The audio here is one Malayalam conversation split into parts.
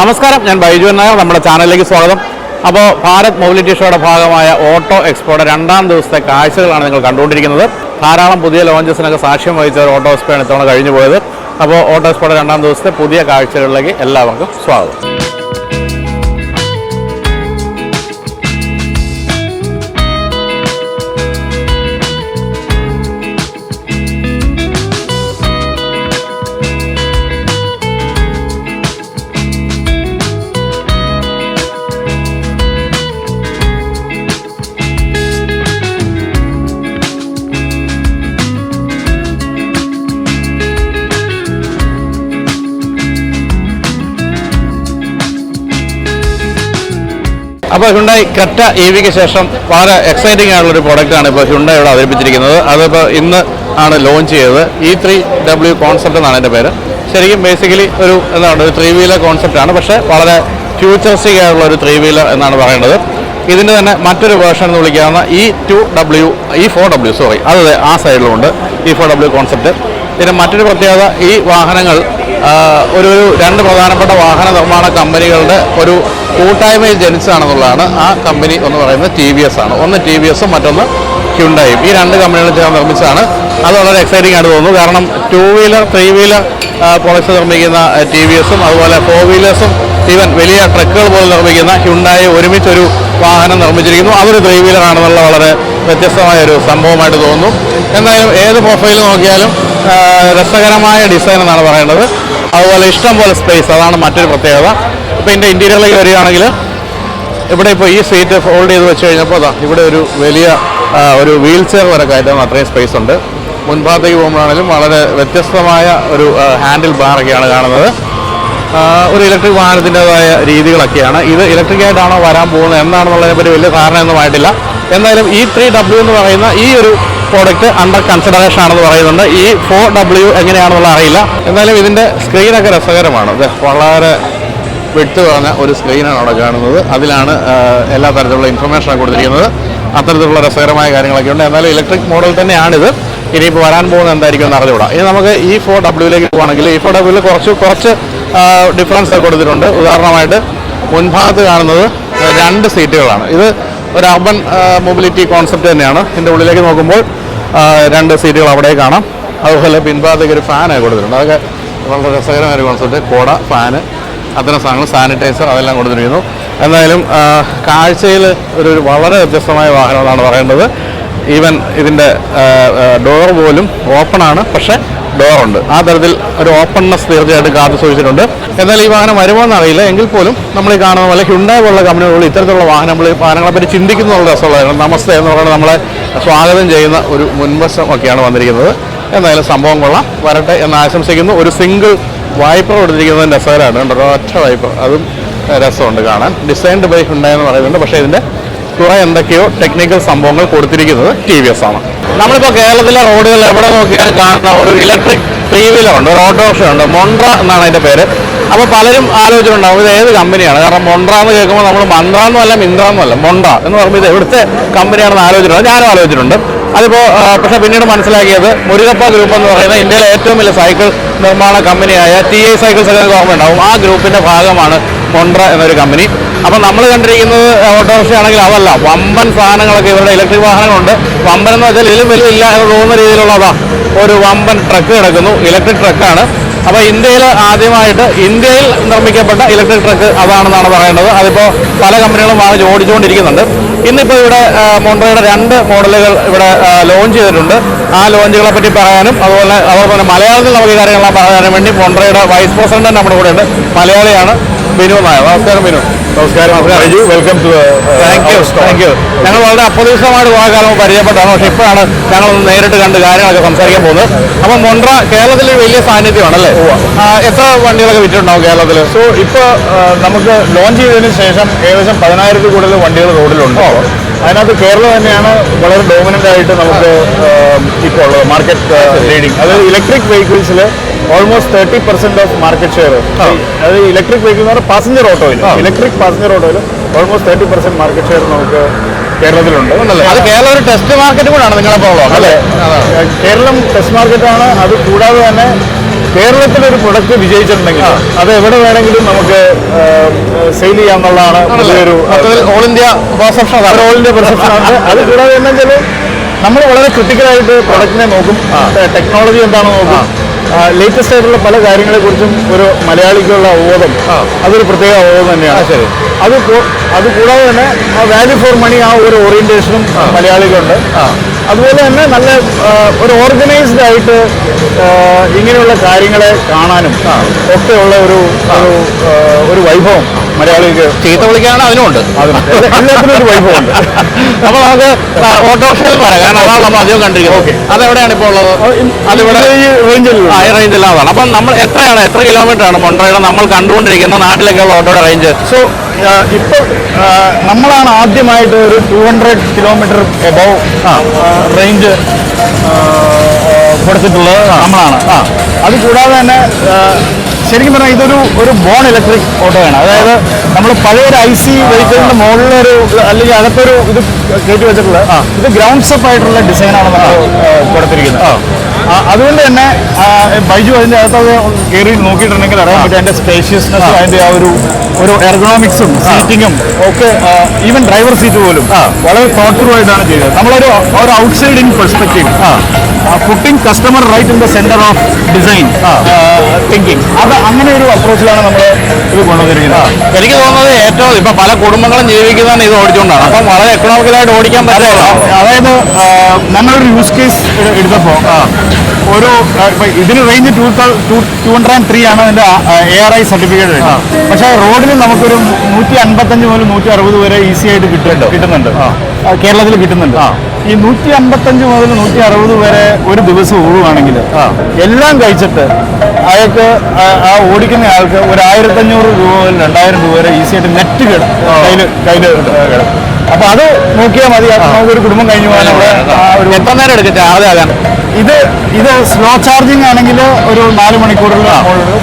നമസ്കാരം ഞാൻ ബൈജു നായർ നമ്മുടെ ചാനലിലേക്ക് സ്വാഗതം. അപ്പോൾ ഭാരത് മൊബിലിറ്റി ഷോയുടെ ഭാഗമായ ഓട്ടോ എക്സ്പോയുടെ രണ്ടാം ദിവസത്തെ കാഴ്ചകളാണ് നിങ്ങൾ കണ്ടുകൊണ്ടിരിക്കുന്നത്. ധാരാളം പുതിയ ലോഞ്ചസിനൊക്കെ സാക്ഷ്യം വഹിച്ച ഒരു ഓട്ടോ എക്സ്പോയാണ് ഇത്തവണ കഴിഞ്ഞു പോയത് അപ്പോൾ ഓട്ടോ എക്സ്പോയുടെ രണ്ടാം ദിവസത്തെ പുതിയ കാഴ്ചകളിലേക്ക് എല്ലാവർക്കും സ്വാഗതം. അപ്പോൾ ഹുണ്ടായി കറ്റ ഇ വിക്ക് ശേഷം വളരെ എക്സൈറ്റിംഗ് ആയിട്ടുള്ള ഒരു പ്രോഡക്റ്റാണ് ഇപ്പോൾ ഹുണ്ടായി ഇവിടെ അവതരിപ്പിച്ചിരിക്കുന്നത്. അതിപ്പോൾ ഇന്ന് ആണ് ലോഞ്ച് ചെയ്തത്. ഇ ത്രീ ഡബ്ല്യു കോൺസെപ്റ്റ് എന്നാണ് എന്റെ പേര്. ശരിക്കും ബേസിക്കലി ഒരു എന്താണ് ഒരു ത്രീ വീലർ കോൺസെപ്റ്റ് ആണ്. പക്ഷേ വളരെ ഫ്യൂച്ചറിസ്റ്റിക് ആയിട്ടുള്ള ഒരു ത്രീ വീലർ എന്നാണ് പറയേണ്ടത്. ഇതിന്റെ തന്നെ മറ്റൊരു വേർഷൻ എന്ന് വിളിക്കാവുന്ന E two W E four W sorry അതെ ആ സൈഡിലുമുണ്ട് ഇ ഫോർ ഡബ്ല്യു കോൺസെപ്റ്റ് ഇതിന് മറ്റൊരു പ്രത്യേകത ഈ വാഹനങ്ങൾ ഒരു രണ്ട് പ്രധാനപ്പെട്ട വാഹന നിർമ്മാണ കമ്പനികളുടെ ഒരു കൂട്ടായ്മയിൽ ജനിച്ചതാണെന്നുള്ളതാണ് ആ കമ്പനി എന്ന് പറയുന്നത് ടി വി എസ് ആണ്. ഒന്ന് ടി വി എസും മറ്റൊന്ന് ഹ്യുണ്ടായും ഈ രണ്ട് കമ്പനികളും ചേർന്ന് നിർമ്മിച്ചതാണ്. അത് വളരെ എക്സൈറ്റിംഗ് ആയിട്ട് തോന്നുന്നു. കാരണം two wheeler three wheeler products നിർമ്മിക്കുന്ന ടി വി എസും അതുപോലെ ഫോർ വീലേഴ്സും ഈവൻ വലിയ ട്രക്കുകൾ പോലും നിർമ്മിക്കുന്ന ഹ്യുണ്ടായി ഒരുമിച്ചൊരു വാഹനം നിർമ്മിച്ചിരിക്കുന്നു. അതൊരു ത്രീ വീലർ ആണെന്നുള്ള വളരെ വ്യത്യസ്തമായ ഒരു സംഭവമായിട്ട് തോന്നുന്നു. എന്തായാലും ഏത് പ്രൊഫൈൽ നോക്കിയാലും രസകരമായ ഡിസൈൻ എന്നാണ് പറയേണ്ടത്. അതുപോലെ ഇഷ്ടം പോലെ സ്പേസ് അതാണ് മറ്റൊരു പ്രത്യേകത. ഇപ്പോൾ ഇതിന്റെ ഇന്റീരിയറിലേക്ക് വരികയാണെങ്കിൽ ഇവിടെ ഇപ്പോൾ ഈ സീറ്റ് ഫോൾഡ് ചെയ്ത് വെച്ച് കഴിഞ്ഞപ്പോൾ അതാ ഇവിടെ ഒരു വലിയ ഒരു വീൽ ചെയർ വരെ കയറ്റാൻ അത്രയും സ്പേസ് ഉണ്ട്. മുൻഭാഗത്തേക്ക് പോകുമ്പോഴാണെങ്കിലും വളരെ വ്യത്യസ്തമായ ഒരു ഹാൻഡിൽ ബാറൊക്കെയാണ് കാണുന്നത്. ഒരു ഇലക്ട്രിക് വാഹനത്തിന്റെതായ രീതികളൊക്കെയാണ്. ഇത് ഇലക്ട്രിക് ആയിട്ടാണോ വരാൻ പോകുന്നത്? എന്താണെന്നുള്ളതിനെപ്പറ്റി വലിയ ധാരണയൊന്നും ആയിട്ടില്ല. എന്തായാലും ഈ ത്രീ ഡബ്ല്യു എന്ന് പറയുന്ന ഈ ഒരു പ്രോഡക്റ്റ് അണ്ടർ കൺസിഡറേഷൻ ആണെന്ന് പറയുന്നുണ്ട്. ഈ ഫോർ ഡബ്ല്യു എങ്ങനെയാണെന്നുള്ള അറിയില്ല. എന്നാലും ഇതിന്റെ സ്ക്രീനൊക്കെ രസകരമാണ്. ഇത് വളരെ വിട്ട് പറഞ്ഞ ഒരു സ്ക്രീനാണ് അവിടെ കാണുന്നത്. അതിലാണ് എല്ലാ തരത്തിലുള്ള ഇൻഫർമേഷനാണ് കൊടുത്തിരിക്കുന്നത്. അത്തരത്തിലുള്ള രസകരമായ കാര്യങ്ങളൊക്കെ ഉണ്ട്. എന്നാലും ഇലക്ട്രിക് മോഡൽ തന്നെയാണിത്. ഇനിയിപ്പോൾ വരാൻ പോകുന്നത് എന്തായിരിക്കും എന്ന് അറിഞ്ഞുകൂടാ. ഇനി നമുക്ക് ഈ ഫോർ ഡബ്ല്യൂയിലേക്ക് പോകുകയാണെങ്കിൽ ഈ ഫോർ ഡബ്ല്യൂവിൽ കുറച്ച് കുറച്ച് ഡിഫറൻസ് കൊടുത്തിട്ടുണ്ട്. ഉദാഹരണമായിട്ട് മുൻഭാഗത്ത് കാണുന്നത് രണ്ട് സീറ്റുകളാണ് ഇത് ഒരു അർബൻ മൊബിലിറ്റി കോൺസെപ്റ്റ് തന്നെയാണ്. ഇതിന്റെ ഉള്ളിലേക്ക് നോക്കുമ്പോൾ രണ്ട് സീറ്റുകൾ അവിടെ കാണാം. അതുപോലെ പിൻഭാഗത്തേക്ക് ഒരു ഫാനൊക്കെ കൊടുത്തിട്ടുണ്ട്. അതൊക്കെ വളരെ രസകരമായ ഒരു കോൺസെപ്റ്റ് കോട ഫാന് അത്തരം സാധനങ്ങൾ സാനിറ്റൈസർ അതെല്ലാം കൊടുത്തിരിക്കുന്നു. എന്തായാലും കാഴ്ചയിൽ ഒരു വളരെ വ്യത്യസ്തമായ വാഹനങ്ങളാണ് പറയേണ്ടത്. ഈവൻ ഇതിന്റെ ഡോർ പോലും ഓപ്പണാണ് പക്ഷേ ഡോറുണ്ട് ആ തരത്തിൽ ഒരു ഓപ്പൺനെസ് തീർച്ചയായിട്ടും കാത്തു സൂക്ഷിച്ചിട്ടുണ്ട്. എന്നാൽ ഈ വാഹനം വരുമോ എന്നറിയില്ല. എങ്കിൽ പോലും നമ്മൾ ഈ കാണുന്ന പോലെ ഹുണ്ടായ പോലുള്ള കമ്പനികളിൽ ഇത്തരത്തിലുള്ള നമ്മൾ ഈ വാഹനങ്ങളെപ്പറ്റി ചിന്തിക്കുന്നുള്ള രസമുള്ളതാണ്. നമസ്തേ എന്ന് പറയുന്നത് നമ്മളെ സ്വാഗതം ചെയ്യുന്ന ഒരു മുൻവശം ഒക്കെയാണ് വന്നിരിക്കുന്നത്. എന്തായാലും സംഭവം കൊള്ളാം. വരട്ടെ എന്ന് ആശംസിക്കുന്നു. ഒരു സിംഗിൾ വായ്പ കൊടുത്തിരിക്കുന്നത് രസകരമാണ്. ഒറ്റ വായ്പ അതും രസമുണ്ട് കാണാൻ. ഡിസൈൻഡ് ബൈ ഉണ്ടായെന്ന് പറയുന്നുണ്ട്. പക്ഷേ ഇതിന്റെ കുറെ എന്തൊക്കെയോ ടെക്നിക്കൽ സംഭവങ്ങൾ കൊടുത്തിരിക്കുന്നത് ടി വി എസ് ആണ്. നമ്മളിപ്പോൾ കേരളത്തിലെ റോഡുകൾ എവിടെ നോക്കിയാലും കാണുന്ന ഒരു ഇലക്ട്രിക് ത്രീ വീലർ ഉണ്ട് ഒരു ഓട്ടോറിക്ഷ ഉണ്ട് മൊണ്ട്ര എന്നാണ് അതിന്റെ പേര്. അപ്പോൾ പലരും ആലോചിച്ചിട്ടുണ്ടാവും ഇത് ഏത് കമ്പനിയാണ് കാരണം മൊണ്ട്ര എന്ന് കേൾക്കുമ്പോൾ നമ്മൾ മന്ത്ര എന്നല്ല മിന്ത്ര എന്നല്ല മൊണ്ട്ര എന്ന് പറയുമ്പോൾ ഇത് എവിടുത്തെ കമ്പനിയാണെന്ന് ആലോചിച്ചിട്ടുണ്ട് ഞാനും ആലോചിച്ചിട്ടുണ്ട്. അതിപ്പോൾ പക്ഷെ പിന്നീട് മനസ്സിലാക്കിയത് മുരുകപ്പ ഗ്രൂപ്പ് എന്ന് പറയുന്ന ഇന്ത്യയിലെ ഏറ്റവും വലിയ സൈക്കിൾ നിർമ്മാണ കമ്പനിയായ ടി ഐ സൈക്കിൾസ് ഒക്കെ ഓർമ്മ ഉണ്ടാവും. ആ ഗ്രൂപ്പിന്റെ ഭാഗമാണ് മൊണ്ട്ര എന്നൊരു കമ്പനി. അപ്പം നമ്മൾ കണ്ടിരിക്കുന്നത് ഓട്ടോറിക്ഷ ആണെങ്കിൽ അതല്ല വമ്പൻ സാധനങ്ങളൊക്കെ ഇവരുടെ ഇലക്ട്രിക് വാഹനങ്ങളുണ്ട്. വമ്പൻ എന്ന് വെച്ചാൽ ഇതിലും വലിയ ഇല്ല എന്ന് തോന്നുന്ന രീതിയിലുള്ളതാ. ഒരു വമ്പൻ ട്രക്ക് കിടക്കുന്നു ഇലക്ട്രിക് ട്രക്കാണ്. അപ്പോൾ ഇന്ത്യയിൽ ആദ്യമായിട്ട് ഇന്ത്യയിൽ നിർമ്മിക്കപ്പെട്ട ഇലക്ട്രിക് ട്രക്ക് അതാണെന്നാണ് പറയേണ്ടത്. അതിപ്പോൾ പല കമ്പനികളും വാങ്ങിച്ച് ഓടിച്ചുകൊണ്ടിരിക്കുന്നുണ്ട് ഇന്നിപ്പോൾ ഇവിടെ മോണ്ടോയുടെ രണ്ട് മോഡലുകൾ ഇവിടെ ലോഞ്ച് ചെയ്തിട്ടുണ്ട്. ആ ലോഞ്ചുകളെ പറ്റി പറയാനും അതുപോലെ അതുപോലെ മലയാളത്തിൽ നമുക്ക് കാര്യങ്ങളെല്ലാം പറയാനും വേണ്ടി മോണ്ട്രയുടെ വൈസ് പ്രസിഡന്റ് നമ്മുടെ കൂടെ ഉണ്ട് മലയാളിയാണ് ബിനു നായർ. നമസ്കാരം ബിനു നമസ്കാരം. Welcome to thank you thank you ഞങ്ങൾ വളരെ അപ്രതീക്ഷിതമായിട്ട് പോയ കാലം പരിചയപ്പെട്ടാണ് പക്ഷേ ഇപ്പോഴാണ് ഞങ്ങൾ നേരിട്ട് കണ്ട് കാര്യങ്ങളൊക്കെ സംസാരിക്കാൻ പോകുന്നത്. അപ്പം മൊണ്ട്ര കേരളത്തിൽ വലിയ സാന്നിധ്യമാണല്ലേ? എത്ര വണ്ടികളൊക്കെ വിറ്റിട്ടുണ്ടാവും കേരളത്തിൽ? സോ ഇപ്പോൾ നമുക്ക് ലോഞ്ച് ചെയ്തതിന് ശേഷം ഏകദേശം പതിനായിരത്തിൽ കൂടുതൽ വണ്ടികൾ റോഡിലുണ്ടോ. അതിനകത്ത് കേരളം തന്നെയാണ് വളരെ ഡോമിനന്റ് ആയിട്ട് നമുക്ക് ഇപ്പോൾ ഉള്ളത്. മാർക്കറ്റ് ലീഡിങ് അതായത് electric വെഹിക്കിൾസിൽ almost thirty percent of market share അത് ഇലക്ട്രിക് വെഹിക്കിൾ എന്ന് പറഞ്ഞാൽ പാസഞ്ചർ ഓട്ടോയിൽ ഇലക്ട്രിക് പാസഞ്ചർ ഓട്ടോയിൽ almost thirty percent market share നമുക്ക് കേരളത്തിലുണ്ട്. അത് കേരളം ഒരു ടെസ്റ്റ് മാർക്കറ്റ് കൂടാണ് നിങ്ങളെ അല്ലേ? കേരളം ടെസ്റ്റ് മാർക്കറ്റാണ് അത് കൂടാതെ തന്നെ കേരളത്തിൽ ഒരു പ്രൊഡക്റ്റ് വിജയിച്ചിട്ടുണ്ടെങ്കിൽ അത് എവിടെ വേണമെങ്കിലും നമുക്ക് സെയിൽ ചെയ്യാന്നുള്ളതാണ് ഒരു all India perception all India perception ആണ്. അത് കൂടാതെ എന്താ വെച്ചാൽ നമ്മൾ വളരെ ക്രിട്ടിക്കലായിട്ട് പ്രൊഡക്റ്റിനെ നോക്കും. ടെക്നോളജി എന്താണെന്ന് നോക്കും. ലേറ്റസ്റ്റ് ആയിട്ടുള്ള പല കാര്യങ്ങളെക്കുറിച്ചും ഒരു മലയാളിക്കുള്ള അവബോധം അതൊരു പ്രത്യേക അവബോധം തന്നെയാണ്. ശരി. അത് അത് കൂടാതെ തന്നെ വാല്യൂ ഫോർ മണി ആ ഒരു ഓറിയന്റേഷനും മലയാളിക്കുണ്ട്. അതുപോലെ തന്നെ നല്ല ഒരു ഓർഗനൈസ്ഡ് ആയിട്ട് ഇങ്ങനെയുള്ള കാര്യങ്ങളെ കാണാനും ഒക്കെയുള്ള ഒരു, ഒരു വൈഭവം. മലയാളിക്ക് ചീത്ത വിളിക്കാണ് അതിനുണ്ട്. എല്ലാ- എല്ലാത്തിനും ഒരു വൈഭവമുണ്ട് അപ്പൊ നമുക്ക് ഓട്ടോറിക്ഷയിൽ പറയാം. കാരണം അതാണ് നമ്മൾ അധികം കണ്ടിരിക്കുന്നത്. അതെവിടെയാണ് ഇപ്പോൾ ഉള്ളത്? അതിവിടെ ഈ ആ ഹൈ റേഞ്ചിലാണ് അപ്പം നമ്മൾ എത്രയാണ് എത്ര കിലോമീറ്റർ ആണ് മൊണ്ടറയുടെ നമ്മൾ കണ്ടുകൊണ്ടിരിക്കുന്ന നാട്ടിലേക്കുള്ള ഓട്ടോയുടെ റേഞ്ച് സോ ഇപ്പോൾ നമ്മളാണ് ആദ്യമായിട്ട് ഒരു two hundred kilometre above range കൊടുത്തിട്ടുള്ളത് നമ്മളാണ്. അത് കൂടാതെ തന്നെ ആ, ശരിക്കും പറഞ്ഞാൽ ഇതൊരു ഒരു ബോൺ ഇലക്ട്രിക് ഓട്ടോയാണ് അതായത് നമ്മൾ പഴയൊരു ഐ സി വെഹിക്കിളിന്റെ മുകളിലൊരു അല്ലെങ്കിൽ അകത്തൊരു ഇത് കയറ്റി വെച്ചിട്ടുള്ള ഇത് ഗ്രൗണ്ട് സ്റ്റെപ്പ് ആയിട്ടുള്ള ഡിസൈനാണ് നമ്മൾ കൊടുത്തിരിക്കുന്നത്. അതുകൊണ്ട് തന്നെ ബൈജു അതിന്റെ അകത്തൊക്കെ കയറി നോക്കിയിട്ടുണ്ടെങ്കിൽ അറിയാൻ പറ്റും അതിന്റെ സ്പേഷ്യസ്നെസ്സും അതിന്റെ ആ ഒരു ഒരു എർഗണോമിക്സും സീറ്റിങ്ങും ഒക്കെ ഈവൻ ഡ്രൈവർ സീറ്റ് പോലും വളരെ തോട്ട് ത്രൂ ആയിട്ടാണ് ചെയ്തത്. നമ്മളൊരു ഒരു outside in perspective putting customer right in the centre of design thinking അത് അങ്ങനെ ഒരു അപ്രോച്ചിലാണ് നമ്മൾ ഇത് കൊണ്ടുവന്നിരിക്കുന്നത്. എനിക്ക് തോന്നുന്നത് ഏറ്റവും ഇപ്പൊ പല കുടുംബങ്ങളും ജീവിക്കുന്നതാണ് ഇത് ഓടിച്ചുകൊണ്ടാണ്. അപ്പം വളരെ എക്കണോമിക്കലായിട്ട് ഓടിക്കാൻ പറ്റുമോ അതായത് ഞങ്ങളൊരു യൂസ് കേസ് എടുത്തപ്പോൾ ഇപ്പൊ ഇതിന് range two two hundred and three ആണ് അതിന്റെ എ ആർ ഐ സർട്ടിഫിക്കറ്റ് പക്ഷെ റോഡിൽ നമുക്കൊരു നൂറ്റി അൻപത്തഞ്ച് മുതൽ നൂറ്റി അറുപത് വരെ ഈസി ആയിട്ട് കിട്ടുന്നുണ്ട്. കിട്ടുന്നുണ്ട്. കേരളത്തിൽ കിട്ടുന്നുണ്ട്. ഈ നൂറ്റി അമ്പത്തഞ്ച് മുതൽ നൂറ്റി അറുപത് വരെ ഒരു ദിവസം ഓടുകയാണെങ്കിൽ എല്ലാം കഴിച്ചിട്ട് അയാൾക്ക് ആ- ഓടിക്കുന്ന ആൾക്ക് ഒരു ആയിരത്തഞ്ഞൂറ് രൂപ മുതൽ രണ്ടായിരം രൂപ വരെ ഈസി ആയിട്ട് നെറ്റ് കയ്യിൽ കയ്യിൽ കിടക്കും. അപ്പൊ അത് നോക്കിയാൽ മതി. നമുക്കൊരു കുടുംബം കഴിഞ്ഞു പോകാൻ ഒരു എത്ര നേരം എടുക്കട്ടെ ചാർജ് ആകാൻ ഇത് ഇത് സ്ലോ ചാർജിങ് ആണെങ്കിൽ ഒരു നാല് മണിക്കൂറിൽ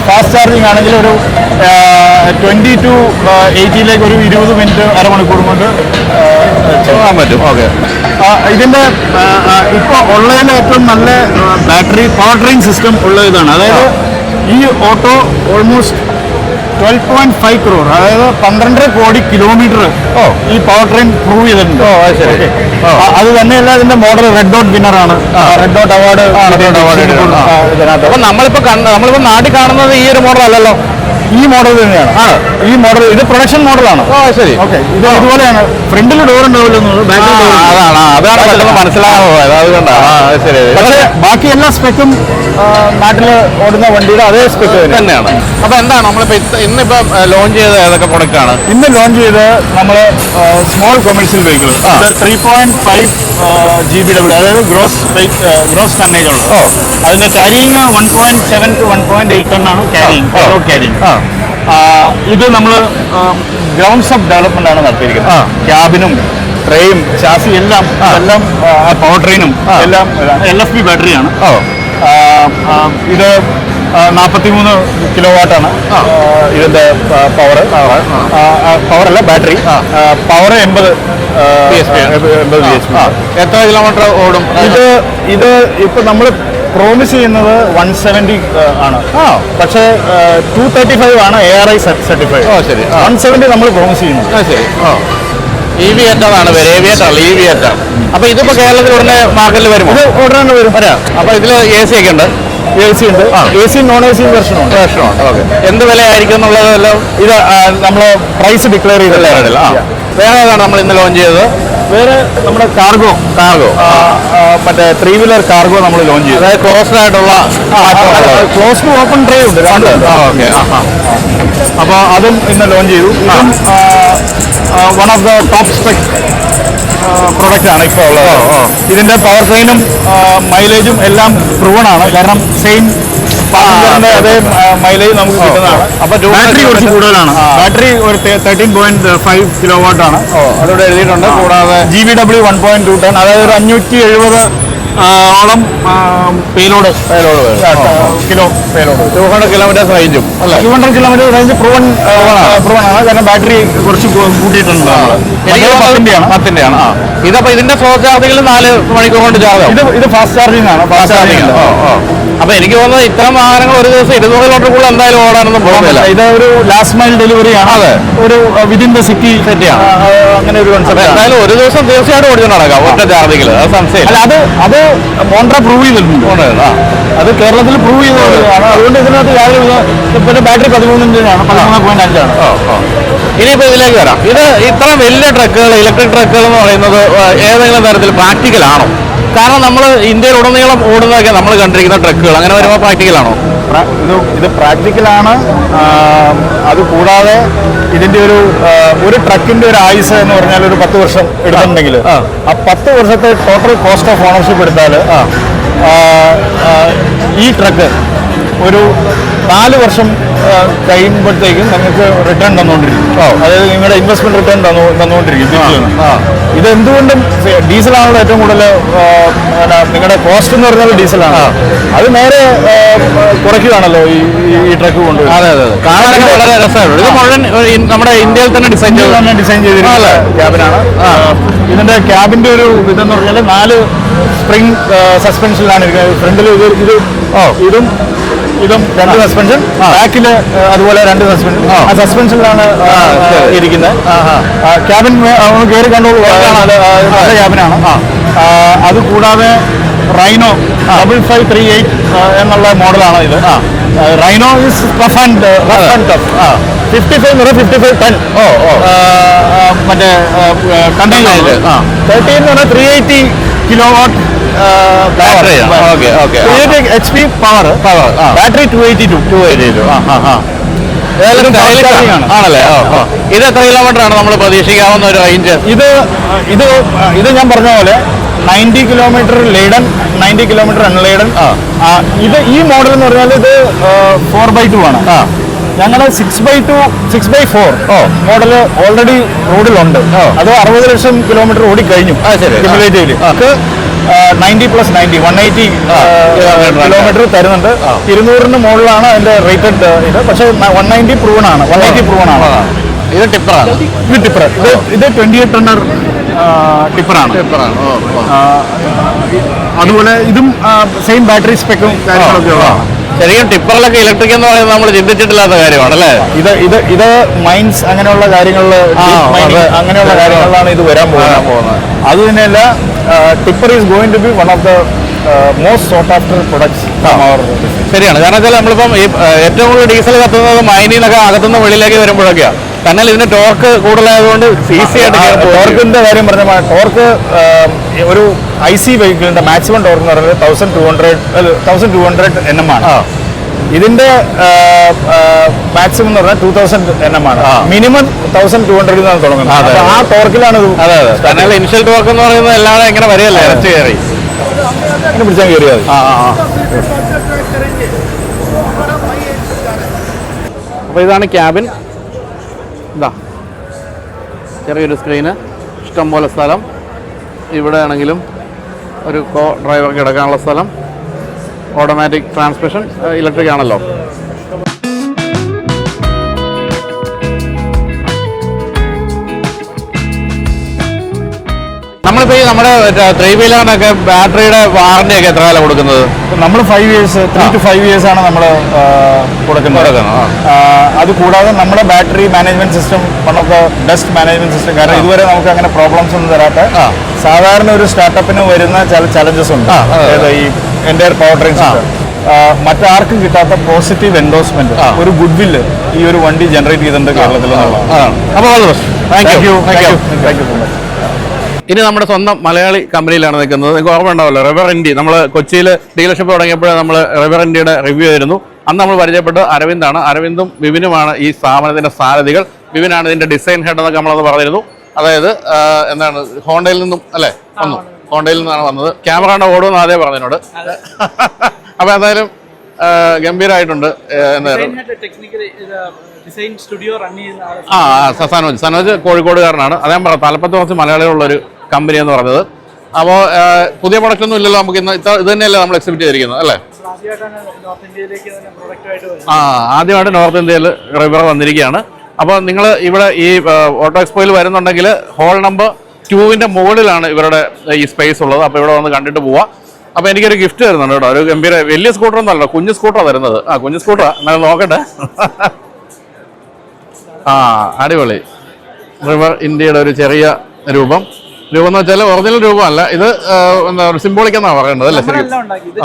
ഫാസ്റ്റ് ചാർജിങ് ആണെങ്കിൽ ഒരു ട്വന്റി ടു എയ്റ്റിയിലേക്ക് ഒരു ഇരുപത് മിനിറ്റ് അരമണിക്കൂർ കൊണ്ട് ചെയ്യാൻ പറ്റും. ഓക്കെ. ഇതിന്റെ ഇപ്പോൾ ഉള്ളതിൽ ഏറ്റവും നല്ല ബാറ്ററി പവർ ട്രെയിൻ സിസ്റ്റം ഉള്ള ഇതാണ്. അതായത് ഈ auto almost twelve point five crore അതായത് പന്ത്രണ്ടര കോടി കിലോമീറ്റർ ഈ പവർ ട്രെയിൻ പ്രൂവ് ചെയ്തിട്ടുണ്ട്. അത് ശരി. അത് തന്നെയല്ല ഇതിന്റെ മോഡൽ റെഡ് ഡോട്ട് വിന്നർ ആണ്. റെഡ് ഡോട്ട് അവാർഡ് അവാർഡ് നമ്മളിപ്പോ നമ്മളിപ്പോ നാട്ടിൽ കാണുന്നത് ഈ ഒരു മോഡൽ അല്ലല്ലോ. ഈ മോഡൽ തന്നെയാണ്. ഈ മോഡൽ ഇത് പ്രൊഡക്ഷൻ മോഡലാണ് ശരി. ഓക്കെ. ഇത് ഇതുപോലെയാണ്. ഫ്രണ്ടിൽ ഡോർ ഉണ്ടാവില്ല അതാണ് അതാണ്. പെട്ടെന്ന് മനസ്സിലാവോ അതുകൊണ്ടാണ് ആ അത് ശരി പക്ഷേ ബാക്കി എല്ലാ സ്പെക്കും നാട്ടിൽ ഓടുന്ന വണ്ടിയുടെ അതേ സ്പെക്ക് തന്നെയാണ്. അപ്പൊ എന്താണ് നമ്മളിപ്പോ ഇന്നിപ്പോ ലോഞ്ച് ചെയ്ത ഏതൊക്കെ പ്രൊഡക്റ്റ് ആണ്? ഇന്ന് ലോഞ്ച് ചെയ്ത് നമ്മൾ small commercial vehicle three point five G B W അതായത് ഗ്രോസ് ഗ്രോസ് ടണ്ണേജ് ഉള്ളത്. അതിന്റെ carrying one point seven two one point eight ton ആണ് ക്യാരിങ് ഇത് നമ്മൾ ഗ്രൗണ്ട്സ് ഓഫ് ഡെവലപ്മെന്റ് ആണ് നടത്തിയിരിക്കുന്നത്. ക്യാബിനും ട്രെയും ചാസി എല്ലാം എല്ലാം പവർ ട്രെയിനും എല്ലാം എൽ എഫ് ബി ബാറ്ററിയാണ് ഇത് നാൽപ്പത്തി മൂന്ന് കിലോ വാട്ടാണ് ഇതിന്റെ പവർ അല്ല ബാറ്ററി പവർ എൺപത്. എൺപത് എത്ര കിലോമീറ്റർ ഓടും? ഇത് ഇത് ഇപ്പൊ നമ്മൾ പ്രോമിസ് ചെയ്യുന്നത് വൺ സെവന്റി ആണ്. പക്ഷേ ടു തേർട്ടി ഫൈവ് ആണ് എ ആർ ഐ സർട്ടിഫൈഡ് ഓ ശരി. ആ. വൺ സെവന്റി നമ്മൾ പ്രോമിസ് ചെയ്യുന്നത് ആ, ശരി. ഓ ഇ വി എറ്റാണ് പേര്. എ വി എറ്റാണ് ഇ വി എറ്റാണ് അപ്പൊ ഇതിപ്പോ കേരളത്തിൽ ഉടനെ മാർക്കറ്റിൽ വരും ഇത് ഉടനെ വരും. വരാം. അപ്പോൾ ഇതിൽ എ സി ഒക്കെ ഉണ്ട്. എ സി ഉണ്ട്. A C non A C വെർഷനുണ്ട് വെർഷനുണ്ട് ഓക്കെ എന്ത് വിലയായിരിക്കും എന്നുള്ളതെല്ലാം ഇത് നമ്മൾ പ്രൈസ് ഡിക്ലെയർ ചെയ്തല്ലേ ആ. വേറെ ഏതാണ് നമ്മൾ ഇന്ന് ലോഞ്ച് ചെയ്തത്? വേറെ നമ്മുടെ കാർഗോ. കാർഗോ. മറ്റേ ത്രീ വീലർ കാർഗോ നമ്മൾ ലോഞ്ച് ചെയ്തു. അതായത് ക്ലോസ്ഡ് ആയിട്ടുള്ള ക്ലോസ്ഡ് ടു ഓപ്പൺ ട്രേ ഉണ്ട് രണ്ട് ഓക്കെ. അപ്പോൾ അതും ഇന്ന് ലോഞ്ച് ചെയ്തു. ഇതും one of the top spec product ആണ് ഇപ്പോൾ ഉള്ളത്. ഇതിന്റെ പവർ ട്രെയിനും മൈലേജും എല്ലാം പ്രൂവൺ ആണ്. കാരണം സെയിം പാസഞ്ചറിന്റെ അതേ മൈലേജ് നമുക്ക് കിട്ടുന്നതാണ്. അപ്പൊ ബാറ്ററി കുറച്ച് കൂടുതലാണ്. ബാറ്ററി ഒരു thirteen point five kilowatt ആണ്. അതിവിടെ എഴുതിയിട്ടുണ്ട്. കൂടാതെ G B W one point two ten അതായത് ഒരു അഞ്ഞൂറ്റി എഴുപത് ഓളം payload. Payload kilo payload. Two hundred kilometres റേഞ്ചും. അല്ല two hundred kilometre range proven proven ആണ്. കാരണം ബാറ്ററി കുറച്ച് കൂട്ടിയിട്ടുണ്ട്. പത്തിന്റെയാണ്. ഇതപ്പോ ഇതിന്റെ സ്ലോ ചാർജിംഗിൽ നാല് മണിക്കൂർ കൊണ്ട് ചാർജ് ഇത് ഇത് ഫാസ്റ്റ് ചാർജിംഗ് ആണ്. ഫാസ്റ്റ് ഓ അപ്പൊ എനിക്ക് തോന്നുന്നത് ഇത്തരം വാഹനങ്ങൾ ഒരു ദിവസം ഇരുന്നൂറ് കിലോമീറ്റർ കൂടുതൽ എന്തായാലും ഓടാനൊന്നും പോകുന്നില്ല ഇത് ഒരു ലാസ്റ്റ് മൈൽ ഡെലിവറി ആണ്. അതെ. ഒരു വിതിൻ ദ സിറ്റി സെറ്റിയാണ്. അങ്ങനെ ഒരു കൺസെപ്റ്റ് എന്തായാലും ഒരു ദിവസം തീർച്ചയായിട്ടും ഓടിച്ചു നടക്കാം ഒറ്റ ചാർജിങ്ങിൽ അത് സംശയം അല്ല അത് അത് മോണ്ട്ര പ്രൂവ് ചെയ്തിട്ടുണ്ട്. അത് കേരളത്തിൽ പ്രൂവ് ചെയ്തതാണ്. അതുകൊണ്ട് ഇതിനകത്ത് യാതൊരു പിന്നെ ബാറ്ററി പതിമൂന്നിന്റെയാണ് പതിമൂന്ന് പോയിന്റ് അഞ്ചാണ്. ഇനിയിപ്പോ ഇതിലേക്ക് വരാം. ഇത് ഇത്ര വലിയ ട്രക്കുകൾ ഇലക്ട്രിക് ട്രക്കുകൾ എന്ന് പറയുന്നത് ഏതെങ്കിലും തരത്തിൽ പ്രാക്ടിക്കൽ ആണോ? കാരണം നമ്മൾ ഇന്ത്യയിൽ ഉടനീളം ഓടുന്നതൊക്കെ നമ്മൾ കണ്ടിരിക്കുന്ന ട്രക്കുകൾ. അങ്ങനെ വരുമ്പോൾ പ്രാക്ടിക്കലാണോ? ഇത് ഇത് പ്രാക്ടിക്കലാണ്. അത് കൂടാതെ ഇതിന്റെ ഒരു ഒരു ട്രക്കിന്റെ ഒരു ആയുസ് എന്ന് പറഞ്ഞാൽ ഒരു പത്ത് വർഷം എടുത്തിട്ടുണ്ടെങ്കിൽ ആ. പത്ത് വർഷത്തെ ടോട്ടൽ കോസ്റ്റ് ഓഫ് ഓണർഷിപ്പ് എടുത്താൽ ഈ ട്രക്ക് ഒരു നാല് വർഷം കഴിയുമ്പോഴത്തേക്കും നിങ്ങൾക്ക് റിട്ടേൺ തന്നുകൊണ്ടിരിക്കും അതായത് നിങ്ങളുടെ ഇൻവെസ്റ്റ്മെന്റ് റിട്ടേൺ തന്നു തന്നുകൊണ്ടിരിക്കും തിരിച്ചു തന്നു. ആ. ഇത് എന്തുകൊണ്ടും ഡീസലാണല്ലോ ഏറ്റവും കൂടുതൽ നിങ്ങളുടെ കോസ്റ്റ് എന്ന് പറഞ്ഞാൽ ഡീസലാണ്. അത് നേരെ കുറയ്ക്കുകയാണല്ലോ ഈ ഈ- ട്രക്ക് കൊണ്ട്. അതെ അതെ കാരണം വളരെ രസമാണ് ഇത് മുഴുവൻ നമ്മുടെ ഇന്ത്യയിൽ തന്നെ ഡിസൈൻ ചെയ്ത് തന്നെ ഡിസൈൻ ചെയ്തിരിക്കുന്ന? ക്യാബിനാണ് ഇതിന്റെ ക്യാബിന്റെ ഒരു ഇതെന്ന് പറഞ്ഞാൽ നാല് സ്പ്രിംഗ് സസ്പെൻഷനിലാണ് ഇരിക്കുന്നത്. ഫ്രണ്ടിൽ ഇത് ഇത് ഇതും ഇതും രണ്ട് സസ്പെൻഷൻ ബാക്കിൽ അതുപോലെ രണ്ട് സസ്പെൻഷൻ ആ. സസ്പെൻഷനിലാണ്. ഇരിക്കുന്നത് ക്യാബിൻ ഒന്ന് കയറി കണ്ടോളൂ നല്ല ക്യാബിനാണ് ആ, അത് കൂടാതെ Rhino double five three eight എന്നുള്ള മോഡലാണ് ഇത്. Rhino is rough and rough and tough fifty five എന്ന് ഫിഫ്റ്റി ഫൈവ് ടെൻ ഓ ഓ. മറ്റേ കണ്ടെയ്നർ ആ. തേർട്ടി എന്ന് പറഞ്ഞാൽ three eighty kilo watt eighty H P power power battery two eighty two two eighty two ആ. ആ. ആണല്ലേ? ഇത് എത്ര കിലോമീറ്റർ ആണ് നമ്മൾ പ്രതീക്ഷിക്കാവുന്ന ഒരു റേഞ്ച് ഇത് ഇത് ഇത് ഞാൻ പറഞ്ഞ പോലെ ninety kilometre laden ninety kilometre unladen. ഇത് ഈ മോഡൽ എന്ന് പറഞ്ഞാൽ ഇത് ഫോർ ബൈ ടു ആണ്. ഞങ്ങൾ six by two six by four oh. Model already റോഡിലുണ്ട്. അത് അറുപത് ലക്ഷം കിലോമീറ്റർ ഓടി കഴിഞ്ഞു ninety plus ninety one eighty kilometre തരുന്നുണ്ട്. ഇരുന്നൂറിന് മുകളിലാണ് അതിന്റെ റേറ്റഡ് ഇത്. പക്ഷേ വൺ നയന്റി പ്രൂവൺ ആണ്. വൺ എയ്റ്റി പ്രൂവൺ ആണ്. ഇത് ടിപ്പറാണ് ഇത് ടിപ്പർ ഇത് ഇത് ട്വന്റി എയ്റ്റ് ടണ്ണർ ടിപ്പറാണ് ടിപ്പറാണ് അതുപോലെ ഇതും സെയിം ബാറ്ററി സ്പെക്കും കാര്യങ്ങളൊക്കെ ഉള്ളതാണ് ശരിക്കും ടിപ്പറിലൊക്കെ ഇലക്ട്രിക് എന്ന് പറയുന്നത് നമ്മൾ ചിന്തിച്ചിട്ടില്ലാത്ത കാര്യമാണ് അല്ലേ? ഇത് ഇത് ഇത് മൈൻസ് അങ്ങനെയുള്ള കാര്യങ്ങളിൽ അങ്ങനെയുള്ള കാര്യങ്ങളിലാണ് ഇത് വരാൻ പോകുന്നത്. അത് തന്നെയല്ല tipper is going to be one of the most sought after products ശരിയാണ് കാരണം വെച്ചാൽ നമ്മളിപ്പം ഏറ്റവും കൂടുതൽ ഡീസൽ കത്തുന്നത് മൈനിൽ നിന്നൊക്കെ അകത്തുനിന്ന് വെളിയിലേക്ക് വരുമ്പോഴൊക്കെയാണ് കാരണം ഇതിന്റെ ടോർക്ക് കൂടുതലായതുകൊണ്ട് ഈസി ആയിട്ട്. ടോർക്കിന്റെ കാര്യം പറഞ്ഞ ടോർക്ക് ഒരു ഐ സി വെഹിക്കിളിന്റെ മാക്സിമം ടോർക്ക് എന്ന് പറയുന്നത് thousand two hundred thousand two hundred N M ആണ്. ഇതിന്റെ മാക്സിമം എന്ന് പറഞ്ഞാൽ ടൂ തൗസൻഡ് എൻ എം ആണ് മിനിമം തൗസൻഡ് ടു ഹൺഡ്രഡിൽ നിന്നാണ് തുടങ്ങുന്നത്. ആ ടോർക്കിലാണ് അതെ അതെ. ഇനിഷ്യൽ ടോർക്ക് എന്ന് പറയുന്നത് എല്ലാവരും എങ്ങനെ വരികയല്ലേ ഇറച്ചി കയറി. ഇങ്ങനെ പിടിച്ചാൽ കയറിയാൽ അപ്പോൾ ഇതാണ് ക്യാബിൻ ഇതാ. ചെറിയൊരു സ്ക്രീന് ഇഷ്ടംപോലെ സ്ഥലം. ഇവിടെ ആണെങ്കിലും ഒരു കോ ഡ്രൈവർക്ക് കിടക്കാനുള്ള സ്ഥലം. ഓട്ടോമാറ്റിക് ട്രാൻസ്മിഷൻ ഇലക്ട്രിക് ആണല്ലോ. നമ്മളിപ്പോ ഈ നമ്മുടെ ത്രീ വീലറിനൊക്കെ ബാറ്ററിയുടെ വാറണ്ടി ഒക്കെ എത്ര കാലം കൊടുക്കുന്നത്? നമ്മൾ five years three two five years ആണ് നമ്മൾ കൊടുക്കുന്നത്. അത് കൂടാതെ നമ്മുടെ battery management system one of the best management system കാരണം ഇതുവരെ നമുക്ക് അങ്ങനെ പ്രോബ്ലംസ് ഒന്നും തരാത്ത സാധാരണ ഒരു സ്റ്റാർട്ടപ്പിന് വരുന്ന ചില ചലഞ്ചസ് ഉണ്ട്. അതായത് ഈ എന്റെ പവർ ട്രെയിൻ മറ്റാർക്കും കിട്ടാത്ത പോസിറ്റീവ് എൻഡോസ്മെന്റ് ഒരു ഗുഡ് വില്ല് ഈ ഒരു വണ്ടി ജനറേറ്റ് ചെയ്തിട്ടുണ്ട് കേരളത്തിൽ ഇനി നമ്മുടെ സ്വന്തം മലയാളി കമ്പനിയിലാണ് നിൽക്കുന്നത്. നിങ്ങൾക്ക് ഓർമ്മ ഉണ്ടാവല്ലോ റിവർ ഇന്ത്യ നമ്മൾ കൊച്ചിയിൽ ഡീലർഷിപ്പ് തുടങ്ങിയപ്പോൾ നമ്മൾ റിവർ ഇന്ത്യയുടെ റിവ്യൂ ആയിരുന്നു. അന്ന് നമ്മൾ പരിചയപ്പെട്ട അരവിന്ദാണ്. അരവിന്ദും വിവിനുമാണ് ഈ സ്ഥാപനത്തിന്റെ സാരഥികൾ. വിവിനാണ് ഇതിന്റെ ഡിസൈൻ ഹെഡ് എന്നൊക്കെ നമ്മളത് പറഞ്ഞിരുന്നു. അതായത് എന്താണ് ഹോണ്ടയിൽ നിന്നും അല്ലേ? വന്നു. ഹോണ്ടയിൽ നിന്നാണ് വന്നത്. ക്യാമറയുടെ ഓടുമെന്ന് ആദ്യം പറഞ്ഞതിനോട്. അപ്പോൾ എന്തായാലും ഗംഭീരായിട്ടുണ്ട് ഗംഭീരമായിട്ടുണ്ട് ആ സനോജ്. സനോജ് കോഴിക്കോടുകാരനാണ്. അദ്ദേഹം പറഞ്ഞു തലപ്പത്ത് കുറച്ച് മലയാളികളുള്ളൊരു കമ്പനി എന്ന് പറഞ്ഞത് അപ്പോൾ പുതിയ പ്രൊഡക്റ്റ് ഒന്നും ഇല്ലല്ലോ നമുക്ക് ഇന്ന്. ഇത്ര- ഇത് തന്നെയല്ലേ നമ്മൾ എക്സിബിറ്റ് ചെയ്തിരിക്കുന്നത് അല്ലേ? ആ ആദ്യമായിട്ട് നോർത്ത് ഇന്ത്യയിൽ റിവർ വന്നിരിക്കുകയാണ്. അപ്പോൾ നിങ്ങൾ ഇവിടെ ഈ ഓട്ടോ എക്സ്പോയിൽ വരുന്നുണ്ടെങ്കിൽ ഹോൾ നമ്പർ ടൂവിന്റെ മുകളിലാണ് ഇവരുടെ ഈ സ്പേസ് ഉള്ളത്. അപ്പോൾ ഇവിടെ വന്ന് കണ്ടിട്ട് പോവാം. അപ്പോൾ എനിക്കൊരു ഗിഫ്റ്റ് തരുന്നുണ്ട് കേട്ടോ. ഒരു ഗംഭീര വലിയ സ്കൂട്ടർ ഒന്നല്ല കുഞ്ഞു സ്കൂട്ടറാണ് തരുന്നത്. ആ കുഞ്ഞു സ്കൂട്ടറാ അങ്ങനെ നോക്കട്ടെ. ആ അടിപൊളി. റിവർ ഇന്ത്യയുടെ ഒരു ചെറിയ രൂപം. രൂപം എന്ന് വെച്ചാൽ ഒറിജിനൽ രൂപമല്ല ഇത് എന്താ സിംബോളിക് എന്നാ പറയുന്നത് അല്ലേ? ശരി ഉണ്ടാക്കി. ഇത്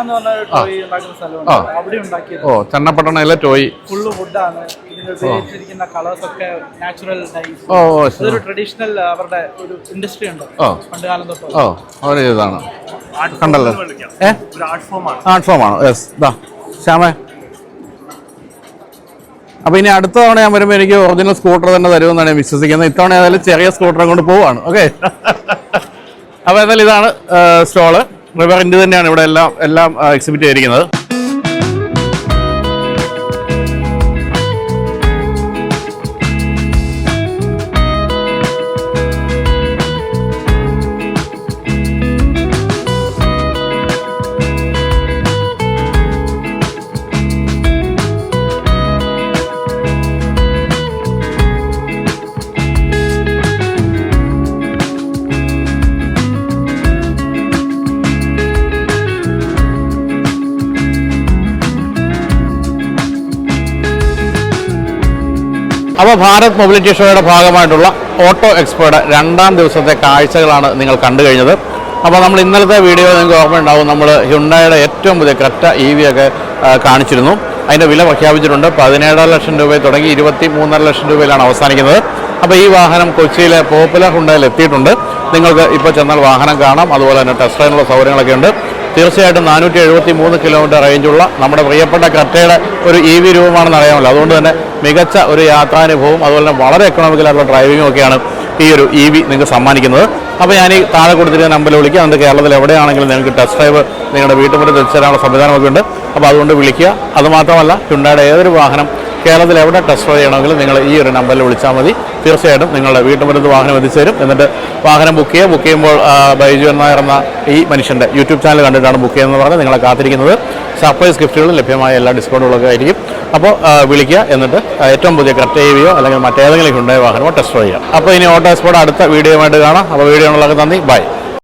എന്ന് പറഞ്ഞ ടോയ് ഉണ്ടാക്കുന്ന സ്ഥലമുണ്ട്. അവിടെ ഉണ്ടാക്കിയത്. ഓ ചന്നപ്പട്ടണയിലെ ടോയ് ഓ. ട്രഡീഷണൽ അവരുടെ ഒരു ഇൻഡസ്ട്രി ഉണ്ട്. ഓ പണ്ട് കാലം തൊട്ട്. ഓ അവർ ചെയ്തതാണ് കണ്ടല്ലോ. ഒരു ആർട്ട് ഫോമാണ് യെസ് ദാ. ശ്യാമേ. അപ്പോൾ ഇനി അടുത്ത തവണ ഞാൻ വരുമ്പോൾ എനിക്ക് ഒറിജിനൽ സ്കൂട്ടർ തന്നെ തരുമെന്നാണ് ഞാൻ വിശ്വസിക്കുന്നത്. ഇത്തവണ ഏതായാലും ചെറിയ സ്കൂട്ടറും കൊണ്ട് പോവാണ്. ഓക്കെ അപ്പോൾ ഏതായാലും ഇതാണ് സ്റ്റോൾ ഇന്ത്യ തന്നെയാണ് ഇവിടെ എല്ലാം എല്ലാം എക്സിബിറ്റ് ചെയ്തിരിക്കുന്നത്. അപ്പോൾ ഭാരത് മൊബിലിറ്റി ഷോയുടെ ഭാഗമായിട്ടുള്ള ഓട്ടോ എക്സ്പോയുടെ രണ്ടാം ദിവസത്തെ കാഴ്ചകളാണ് നിങ്ങൾ കണ്ടു കഴിഞ്ഞത്. അപ്പോൾ നമ്മൾ ഇന്നലത്തെ വീഡിയോ നിങ്ങൾക്ക് ഓർമ്മയുണ്ടാവും. നമ്മൾ ഹ്യുണ്ടായുടെ ഏറ്റവും പുതിയ കറ്റ ഇ വി ഒക്കെ കാണിച്ചിരുന്നു. അതിന്റെ വില പ്രഖ്യാപിച്ചിട്ടുണ്ട്. പതിനേഴര ലക്ഷം രൂപയിൽ തുടങ്ങി ഇരുപത്തി മൂന്നര ലക്ഷം രൂപയിലാണ് അവസാനിക്കുന്നത്. അപ്പോൾ ഈ വാഹനം കൊച്ചിയിലെ പോപ്പുലർ ഹുണ്ടയിൽ എത്തിയിട്ടുണ്ട്. നിങ്ങൾക്ക് ഇപ്പോൾ ചെന്നാൽ വാഹനം കാണാം. അതുപോലെ തന്നെ ടെസ്റ്റ് ഡ്രൈവിനുള്ള സൗകര്യങ്ങളൊക്കെ ഉണ്ട്. തീർച്ചയായിട്ടും നാനൂറ്റി എഴുപത്തി മൂന്ന് കിലോമീറ്റർ റേഞ്ചുള്ള നമ്മുടെ പ്രിയപ്പെട്ട കർട്ടയുടെ ഒരു ഇ വി രൂപമാണെന്ന് അറിയാമല്ലോ. അതുകൊണ്ട് തന്നെ മികച്ച ഒരു യാത്രാനുഭവവും അതുപോലെ തന്നെ വളരെ എക്കണോമിക്കലായിട്ടുള്ള ഡ്രൈവിംഗും ഒക്കെയാണ് ഈ ഒരു ഇ വി നിങ്ങൾക്ക് സമ്മാനിക്കുന്നത്. അപ്പോൾ ഞാൻ ഈ താഴെ കൊടുത്തിരിക്കുന്ന നമ്പറിൽ വിളിക്കുക അതിന്റെ കേരളത്തിൽ എവിടെയാണെങ്കിലും നിങ്ങൾക്ക് ടെസ്റ്റ് ഡ്രൈവ് നിങ്ങളുടെ വീട്ടുമുറ്റത്ത് എത്തിച്ചേരാനുള്ള സംവിധാനമൊക്കെ ഉണ്ട്. അപ്പോൾ അതുകൊണ്ട് വിളിക്കുക. അതുമാത്രമല്ല ഹ്യുണ്ടായുടെ ഏതൊരു വാഹനം കേരളത്തിൽ എവിടെ ടെസ്റ്റ് ഡ്രൈവ് ചെയ്യണമെങ്കിലും നിങ്ങൾ ഈ ഒരു നമ്പറിൽ വിളിച്ചാൽ മതി. തീർച്ചയായിട്ടും നിങ്ങളുടെ വീട്ടുമുറ്റത്ത് വാഹനം എത്തിച്ചേരും എന്നിട്ട് വാഹനം ബുക്ക് ചെയ്യുക. ബുക്ക് ചെയ്യുമ്പോൾ ബൈജു നായർ എന്ന ഈ മനുഷ്യന്റെ യൂട്യൂബ് ചാനൽ കണ്ടിട്ടാണ് ബുക്ക് ചെയ്യുന്നത് പറഞ്ഞ് നിങ്ങളെ കാത്തിരിക്കുന്നത്. സർപ്രൈസ് ഗിഫ്റ്റുകളും ലഭ്യമായ എല്ലാ ഡിസ്കൗണ്ടുകളൊക്കെ ആയിരിക്കും. അപ്പോൾ വിളിക്കുക. എന്നിട്ട് ഏറ്റവും പുതിയ കറക്റ്റ് ചെയ്യുകയോ അല്ലെങ്കിൽ മറ്റേതെങ്കിലും ഹുണ്ടായ വാഹനമോ ടെസ്റ്റ് ഡ്രൈവ് ചെയ്യാം അപ്പോൾ ഇനി ഓട്ടോ എക്സ്പോർട്ട് അടുത്ത വീഡിയോ ആയിട്ട് കാണാം. അപ്പോൾ വീഡിയോ ഉള്ളതൊക്കെ നന്ദി. ബൈ